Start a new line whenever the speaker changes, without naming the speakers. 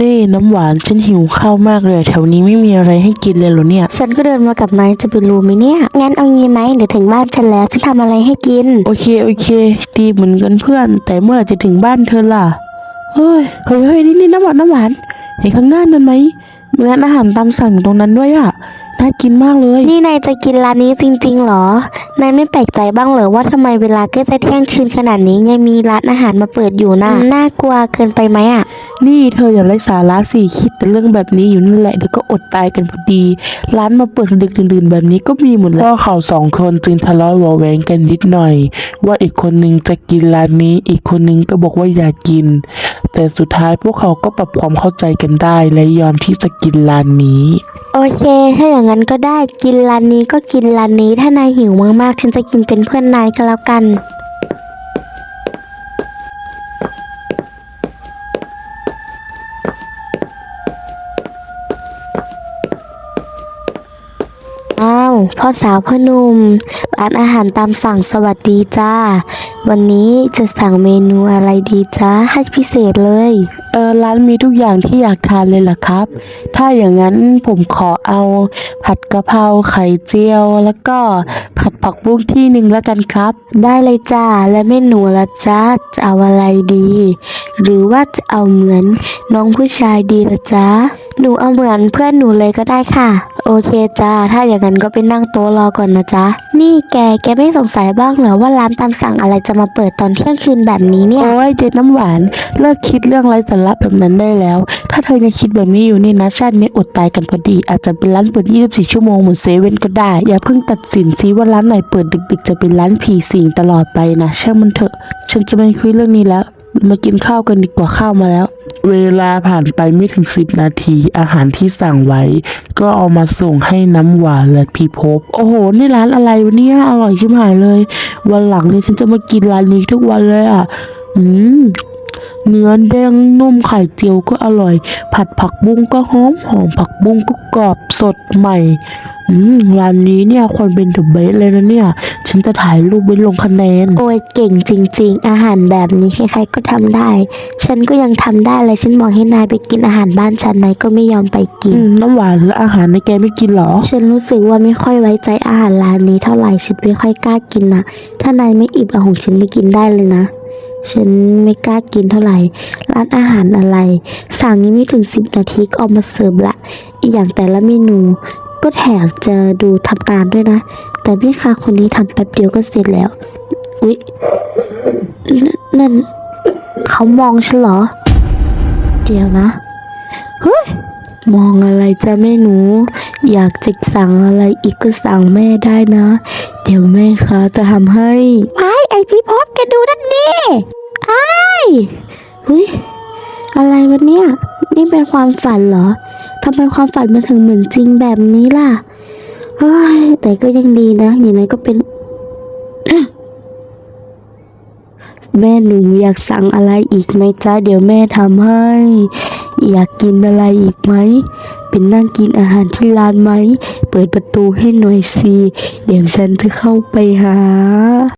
นี่น้ำหวานฉันหิวข้าวมากเลย แถวนี้ไม่มีอะไรให้กินเลยเหรอเนี่ย
ฉันก็เดินมากับไม้จะไปรู้ไหมเนี่ย งั้นเอางี้ไหมเดี๋ยวถึงบ้านฉันแล้วฉันทำอะไรให้กิน
โอเค โอเค ดีเหมือนกันเพื่อน แต่เมื่อไหร่จะถึงบ้านเธอล่ะ เฮ้ย เฮ้ยเฮ้ยนี่นี่น้ำหวานน้ำหวาน เห็นข้างหน้านั้นไหมมีร้านอาหารตามสั่งอยู่ตรงนั้นด้วยอะน่ากินมากเลย
นี่นายจะกินร้านนี้จริงๆเหรอ นายไม่แปลกใจบ้างเหรอว่าทำไมเวลาใกล้จะเที่ยงคืนขนาดนี้ยังมีร้านอาหารมาเปิดอยู่นะน่ากลัวเกินไปไหมอะ
นี่เธออย่าไร้สาระสิคิดแต่เรื่องแบบนี้อยู่นั่นแหละเดี๋ยวก็อดตายกันพอดี ร้านมาเปิดดึกดื่นแบบนี้ก็มีหมดแล้วก็เขาสองคนจึงทะเลาะวอแวงกันนิดหน่อย ว่าอีกคนนึงจะกินร้านนี้ อีกคนนึงก็บอกว่าอยากกิน แต่สุดท้ายพวกเขาก็ปรับความเข้าใจกันได้ และยอมที่จะกินร้านนี้
โอเค ถ้าอย่างนั้นก็ได้กินร้านนี้ก็กินร้านนี้ถ้านายหิวมากๆฉันจะกินเป็นเพื่อนนายก็แล้วกัน พ่อสาวพ่อหนุ่ม ร้านอาหารตามสั่งสวัสดีจ้า วันนี้จะสั่งเมนูอะไรดีจ้าให้พิเศษเลย
เออร้านมีทุกอย่างที่อยากทานเลยล่ะครับ ถ้าอย่างนั้นผมขอเอา ผัดกะเพราไข่เจียว แล้วก็ผัดผักบุ้งที่หนึ่งแล้วกันครับ
ได้เลยจ้าและเมนูละจ้าจะเอาอะไรดี หรือว่าจะเอาเหมือนน้องผู้ชายดีละจ้าหนูเอาเหมือนเพื่อนหนูเลยก็ได้ค่ะ โอเคจ้าถ้าอย่างนั้นก็ไปนั่งโต๊ะรอก่อนนะจ๊ะ นี่แก แกไม่สงสัยบ้างเหรอว่าร้านตามสั่งอะไรจะมาเปิดตอนเที่ยงคืนแบบนี้เนี่ย
โอ้ยเจ๊น้ำหวาน เลิกคิดเรื่องไร้สาระแบบนั้นได้แล้ว ถ้าเธอยังคิดแบบนี้อยู่นี่นะชาตินี้อดตายกันพอดี อาจจะเป็นร้านเปิด 24 ชั่วโมงเหมือนเซเว่นก็ได้ อย่าเพิ่งตัดสินซิว่าร้านไหนเปิดดึก ๆ จะเป็นร้านผีสิงตลอดไปนะช่อมันเถอะ ฉันจะไม่คุยเรื่องนี้แล้ว มากินข้าวกันดีกว่าข้าวมาแล้ว เวลาผ่านไปไม่ถึงสิบนาที อาหารที่สั่งไว้ ก็เอามาส่งให้น้ำหวานและพี่พบ โอ้โหนี่ร้านอะไรวะเนี่ยอร่อยชิบหายเลย วันหลังเนี่ยฉันจะมากินร้านนี้ทุกวันเลยอะ อืมเนื้อแดงนุ่มไข่เจียวก็อร่อย ผัดผักบุ้งก็หอมหอมผักบุ้งก็กรอบสดใหม่ อืมร้านนี้เนี่ยคนเป็นเดอะเบสเลยนะเนี่ย ฉันจะถ่ายรูปไว้ลงคะแนน
โอ้ยเก่งจริง ๆ อาหารแบบนี้ใครๆก็ทำได้ ฉันก็ยังทำได้เลยฉันบอกให้นายไปกินอาหารบ้านฉันนายก็ไม่ยอมไปกิน
อืมน้ำหวานหรืออาหารในแกไม่กินเหรอ
ฉันรู้สึกว่าไม่ค่อยไว้ใจอาหารร้านนี้เท่าไหร่ฉันไม่ค่อยกล้ากินนะถ้านายไม่อิ่มเอาของฉันไม่กินได้เลยนะ ฉันไม่กล้ากินเท่าไหร่ ร้านอาหารอะไร สั่งยังไม่ถึงสิบนาทีก็เอามาเสิร์ฟละ อีกอย่างแต่ละเมนู ก็แถมจะดูทำการด้วยนะ แต่แม่ค้าคนนี้ทำแป๊บเดียวก็เสร็จแล้ว อุ๊ยนนั่นเขามองฉันเหรอ เดี๋ยวนะ เฮ้ย มองอะไรจ้ะแม่หนู อยากจะสั่งอะไรอีกก็สั่งแม่ได้นะ เดี๋ยวแม่ค้าจะทำให้ไอ้ไอพี่พบแกดูนั่นนี่ไอ้เฮ้ย อะไรวะเนี่ย นี่เป็นความฝันเหรอ ทำไมความฝันมันถึงเหมือนจริงแบบนี้ล่ะแต่ก็ยังดีนะ อย่างไรก็เป็น แม่หนูอยากสั่งอะไรอีกไหมจ๊ะเดี๋ยวแม่ทำให้ อยากกินอะไรอีกไหม เป็นนั่งกินอาหารที่ร้านไหม เปิดประตูให้หน่อยสิ เดี๋ยวฉันจะเข้าไปหา